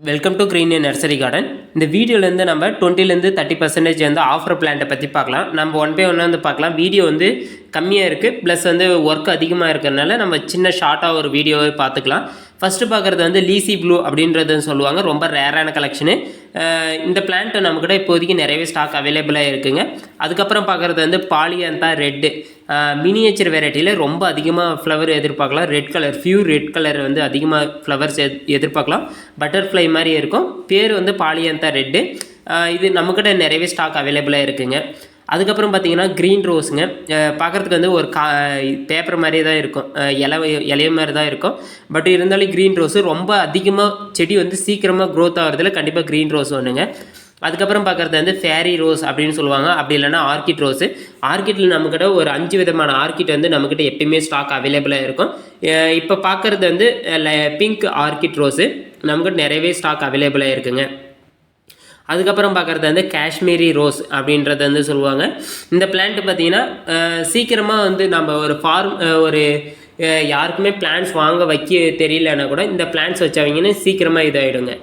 Welcome to green nursery garden இந்த வீடியோலேருந்து நம்ம டுவெண்ட்டிலேருந்து தேர்ட்டி பர்சன்டேஜ் வந்து ஆஃபர் பிளான்ட்டை பற்றி பார்க்கலாம். நம்ம ஒன் பை ஒன்னாக வந்து பார்க்கலாம். வீடியோ வந்து கம்மியாக இருக்குது ப்ளஸ் வந்து ஒர்க் அதிகமாக இருக்கிறதுனால நம்ம சின்ன ஷார்ட்டாக ஒரு வீடியோவை பார்த்துக்கலாம். ஃபஸ்ட்டு பார்க்குறது வந்து லீசி ப்ளூ அப்படின்றது சொல்லுவாங்க. ரொம்ப ரேரான கலெக்ஷனு இந்த பிளான்ட் நம்மக்கிட்ட இப்போதைக்கு நிறையவே ஸ்டாக் அவைலபிளாக இருக்குங்க. அதுக்கப்புறம் பார்க்குறது வந்து பாலியந்தா ரெட்டு மினியேச்சர் வெரைட்டியில் ரொம்ப அதிகமாக ஃப்ளவர் எதிர்பார்க்கலாம். Red colour few red colour வந்து அதிகமாக ஃப்ளவர்ஸ் எதிர்பார்க்கலாம். பட்டர்ஃப்ளை மாதிரி இருக்கும். பேர் வந்து பாலியந்தா ரெட்டு இது நம்மக்கிட்ட நிறையவே ஸ்டாக் அவைலபிளாக இருக்குங்க. அதுக்கப்புறம் பார்த்தீங்கன்னா க்ரீன் ரோஸுங்க பார்க்குறதுக்கு வந்து ஒரு கா பேப்பர் மாதிரியே தான் இருக்கும். இலை இலைய மாதிரி தான் இருக்கும். பட் இருந்தாலும் க்ரீன் ரோஸு ரொம்ப அதிகமாக செடி வந்து சீக்கிரமாக க்ரோத் ஆகிறதுல கண்டிப்பாக க்ரீன் ரோஸ் ஒன்றுங்க அதுக்கப்புறம் பார்க்குறது வந்து ஃபேரி ரோஸ் அப்படின்னு சொல்லுவாங்க. அப்படி இல்லைனா ஆர்கிட் ரோஸு ஆர்கிட்டில் நம்மக்கிட்ட ஒரு அஞ்சு விதமான ஆர்கிட் வந்து நம்மக்கிட்ட எப்பயுமே ஸ்டாக் அவைலபிளாக இருக்கும். இப்போ பார்க்குறது வந்து பிங்க் ஆர்கிட் ரோஸு நம்மக்கிட்ட நிறையவே ஸ்டாக் அவைலபிளாக இருக்குங்க. அதுக்கப்புறம் பார்க்குறது வந்து காஷ்மீரி ரோஸ் அப்படின்றத வந்து சொல்லுவாங்க. இந்த பிளான்ட் பார்த்தீங்கன்னா சீக்கிரமாக வந்து நம்ம ஒரு ஃபார்ம் ஒரு யாருக்குமே பிளான்ஸ் வாங்க வைக்க தெரியலன்னா கூட இந்த பிளான்ஸ் வச்சவங்கன்னு சீக்கிரமாக இதாகிடுங்க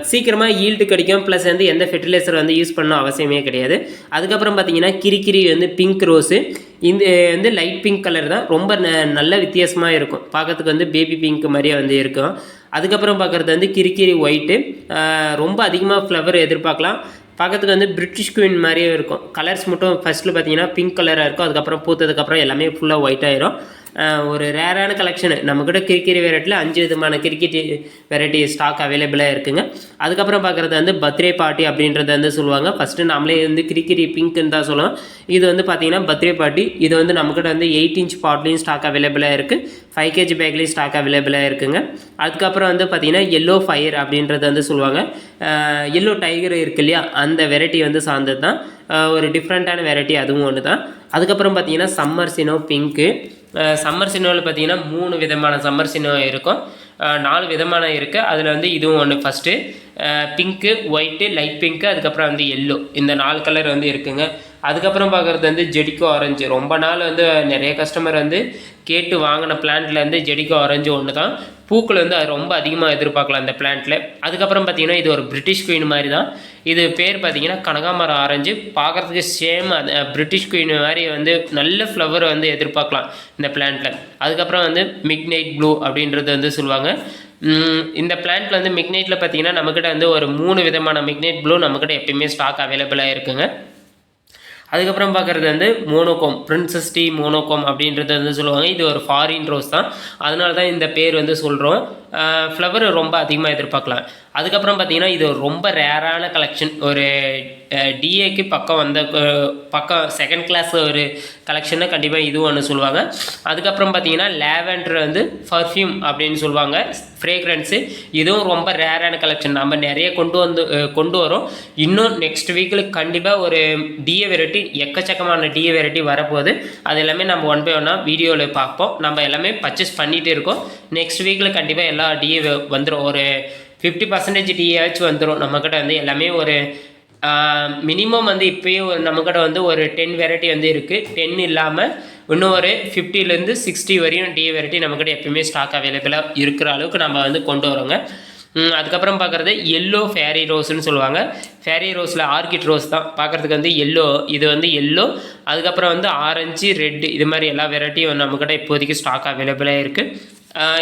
சீக்கிரமாக ஈல்டு கிடைக்கும். ப்ளஸ் வந்து எந்த ஃபெர்டிலைசர் வந்து யூஸ் பண்ண அவசியமே கிடையாது. அதுக்கப்புறம் பார்த்தீங்கன்னா கிரிக்கிரி வந்து பிங்க் ரோஸு இந்த வந்து லைட் பிங்க் கலர் தான். ரொம்ப ந- நல்ல வித்தியாசமாக இருக்கும். பார்க்கறதுக்கு வந்து பேபி பிங்க் மாதிரியே வந்து இருக்கும். அதுக்கப்புறம் பார்க்குறது வந்து கிரிக்கிரி ஒயிட்டு. ரொம்ப அதிகமாக ஃப்ளவர் எதிர்பார்க்கலாம். பார்க்கறதுக்கு வந்து பிரிட்டிஷ் குயின் மாதிரியே இருக்கும். கலர்ஸ் மட்டும் ஃபஸ்ட்டில் பார்த்தீங்கன்னா பிங்க் கலராக இருக்கும். அதுக்கப்புறம் பூத்ததுக்கப்புறம் எல்லாமே ஃபுல்லாக ஒயிட் ஆயிரும். ஒரு ரேரான கலெக்ஷனு நம்மக்கிட்ட கிரிக்கெட் வெரைட்டியில் அஞ்சு விதமான கிரிக்கெட் வெரைட்டி ஸ்டாக் அவைலபிளாக இருக்குங்க. அதுக்கப்புறம் பார்க்குறது வந்து பர்த்டே பார்ட்டி அப்படின்றத வந்து சொல்லுவாங்க. ஃபஸ்ட்டு நம்மளே வந்து கிரிக்கெட் பிங்க்னு தான் சொல்லுவோம் இது வந்து பார்த்தீங்கன்னா பர்த்டே பார்ட்டி. இது வந்து நம்மக்கிட்ட வந்து எயிட் இன்ச் பாட்லேயும் ஸ்டாக் அவைலபிளாக இருக்குது ஃபைவ் கேஜி பேக்லேயும் ஸ்டாக் அவைலபிளாக இருக்குங்க. அதுக்கப்புறம் வந்து பார்த்தீங்கன்னா எல்லோ ஃபயர் அப்படின்றத வந்து சொல்லுவாங்க. எல்லோ டைகர் இருக்கு இல்லையா? அந்த வெரைட்டி வந்து சார்ந்தது தான் ஒரு டிஃப்ரெண்ட்டான வெரைட்டி அதுவும் ஒன்று தான் அதுக்கப்புறம் பார்த்தீங்கன்னா சம்மர் சினோ பிங்க்கு சம்மர் சினோவில் பார்த்தீங்கன்னா மூணு விதமான சம்மர் சினோ இருக்கும். நாலு விதமான இருக்குது அதில் வந்து இதுவும் ஒன்று first pink white light pink அதுக்கப்புறம் வந்து எல்லோ இந்த நாலு கலர் வந்து இருக்குங்க. அதுக்கப்புறம் பார்க்குறது வந்து ஜெடிக்கோ ஆரஞ்சு ரொம்ப நாள் வந்து நிறைய கஸ்டமர் வந்து கேட்டு வாங்கின பிளான்ட்ல வந்து ஜெடிக்கோ ஆரஞ்சு ஒன்று தான் பூக்கள் வந்து அது ரொம்ப அதிகமாக எதிர்பார்க்கலாம் அந்த பிளான்ட்டில் அதுக்கப்புறம் பார்த்தீங்கன்னா இது ஒரு பிரிட்டிஷ் குயின் மாதிரி தான் இது பேர் பார்த்தீங்கன்னா கனகாமரம் ஆரஞ்சு பார்க்குறதுக்கு சேம் பிரிட்டிஷ் குயின் மாதிரி வந்து நல்ல ஃப்ளவர் வந்து எதிர்பார்க்கலாம் இந்த பிளான்ட்டில் அதுக்கப்புறம் வந்து மிக்னைட் நைட் ப்ளூ அப்படின்றது வந்து சொல்லுவாங்க. இந்த பிளான்ட்டில் வந்து மிக்னைட்டில் பார்த்தீங்கன்னா நம்மக்கிட்ட வந்து ஒரு மூணு விதமான மிக்னைட் ப்ளூ நம்மக்கிட்ட எப்பயுமே ஸ்டாக் அவைலபிளாக இருக்குங்க. அதுக்கப்புறம் பார்க்குறது வந்து மோனோகோம் பிரின்சஸ் டி மோனோகோம் அப்படின்றது வந்து சொல்லுவாங்க. இது ஒரு ஃபாரின் ரோஸ் தான். அதனால தான் இந்த பேர் வந்து சொல்கிறோம் ஃப்ளவர் ரொம்ப அதிகமாக எதிர்பார்க்கலாம். அதுக்கப்புறம் பார்த்தீங்கன்னா இது ரொம்ப ரேரான கலெக்ஷன் ஒரு டிஏக்கு பக்கம் வந்த பக்கம் செகண்ட் கிளாஸ் ஒரு கலெக்ஷனை கண்டிப்பாக இதுவும் ஒன்று சொல்லுவாங்க. அதுக்கப்புறம் பார்த்தீங்கன்னா லேவெண்டர் வந்து பர்ஃப்யூம் அப்படின்னு சொல்லுவாங்க. ஃப்ரேக்ரன்ஸு இதுவும் ரொம்ப ரேரான கலெக்ஷன் நம்ம நிறைய கொண்டு வந்து கொண்டு வரோம். இன்னும் நெக்ஸ்ட் வீக்கில் கண்டிப்பாக ஒரு டிஏ வெரைட்டி எக்கச்சக்கமான டிஏ வெரைட்டி வரப்போகுது. அது எல்லாமே நம்ம ஒன் பை ஒன்னாக வீடியோவில் பார்ப்போம். நம்ம எல்லாமே பர்ச்சேஸ் பண்ணிகிட்டே இருக்கோம். நெக்ஸ்ட் வீக்கில் கண்டிப்பாக எல்லா டிஏ வந்துடும் ஒரு ஃபிஃப்டி பர்சன்டேஜ் டிஏயாச்சும் வந்துடும் நம்மக்கிட்ட வந்து எல்லாமே ஒரு மினிமம் வந்து இப்போயே ஒரு நம்மக்கிட்ட வந்து ஒரு டென் வெரைட்டி வந்து இருக்குது டென் இல்லாமல் இன்னும் ஒரு ஃபிஃப்டிலேருந்து சிக்ஸ்டி வரையும் டிஏ வெரைட்டி நம்மக்கிட்ட எப்பயுமே ஸ்டாக் அவைலபிளாக இருக்கிற அளவுக்கு நம்ம வந்து கொண்டு வரோங்க. அதுக்கப்புறம் பார்க்குறது எல்லோ ஃபேரி ரோஸ்னு சொல்லுவாங்க. ஃபேரி ரோஸில் ஆர்கிட் ரோஸ் தான். பார்க்குறதுக்கு வந்து எல்லோ இது வந்து எல்லோ அதுக்கப்புறம் வந்து ஆரஞ்சு ரெட்டு இது மாதிரி எல்லா வெரைட்டியும் நம்மக்கிட்ட இப்போதைக்கு ஸ்டாக் அவைலபிளாக இருக்குது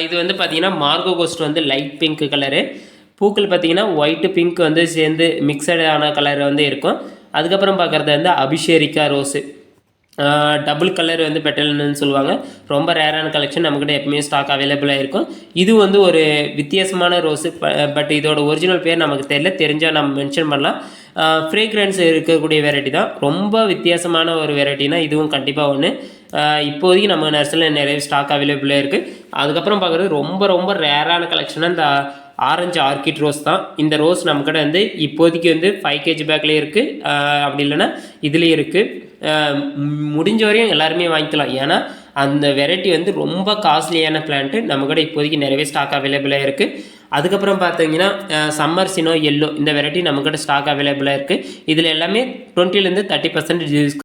இது வந்து பார்த்தீங்கன்னா மார்கோ கோஸ்ட் வந்து லைட் பிங்க் கலரு. பூக்கள் பார்த்தீங்கன்னா ஒயிட்டு பிங்க் வந்து சேர்ந்து மிக்சடான கலர் வந்து இருக்கும். அதுக்கப்புறம் பார்க்குறது வந்து அபிஷேரிக்கா ரோஸு. டபுள் கலர் வந்து பெட்டல்னு சொல்லுவாங்க. ரொம்ப ரேரான கலெக்ஷன் நம்மக்கிட்ட எப்பவுமே ஸ்டாக் அவைலபிளாக இருக்கும். இது வந்து ஒரு வித்தியாசமான ரோஸு. பட் இதோட ஒரிஜினல் பேர் நமக்கு தெரியல. தெரிஞ்சால் நம்ம மென்ஷன் பண்ணலாம். ஃப்ரேக்ரன்ஸ் இருக்கக்கூடிய வெரைட்டி தான். ரொம்ப வித்தியாசமான ஒரு வெரைட்டினா இதுவும் கண்டிப்பாக ஒன்று இப்போதைக்கு நம்ம நர்சரியில் நிறைய ஸ்டாக் அவைலபிளாக இருக்குது அதுக்கப்புறம் பார்க்குறது ரொம்ப ரொம்ப ரேரான கலெக்ஷனாக இந்த ஆரஞ்சு ஆர்கிட் ரோஸ் தான். இந்த ரோஸ் நம்மக்கிட்ட வந்து இப்போதைக்கு வந்து ஃபைவ் கேஜி பேக்லேயே இருக்குது அப்படி இல்லைன்னா இதுலேயும் இருக்குது முடிஞ்ச வரையும் எல்லாருமே வாங்கிக்கலாம். ஏன்னா அந்த வெரைட்டி வந்து ரொம்ப காஸ்ட்லியான பிளான்ட்டு நம்மக்கிட்ட இப்போதைக்கு நிறையவே ஸ்டாக் அவைலபிளாக இருக்குது அதுக்கப்புறம் பார்த்தீங்கன்னா சம்மர் சினோ எல்லோ இந்த வெரைட்டி நம்மக்கிட்ட ஸ்டாக் அவைலபிளாக இருக்குது இதில் எல்லாமே டுவெண்ட்டிலேருந்து தேர்ட்டி பர்சன்ட்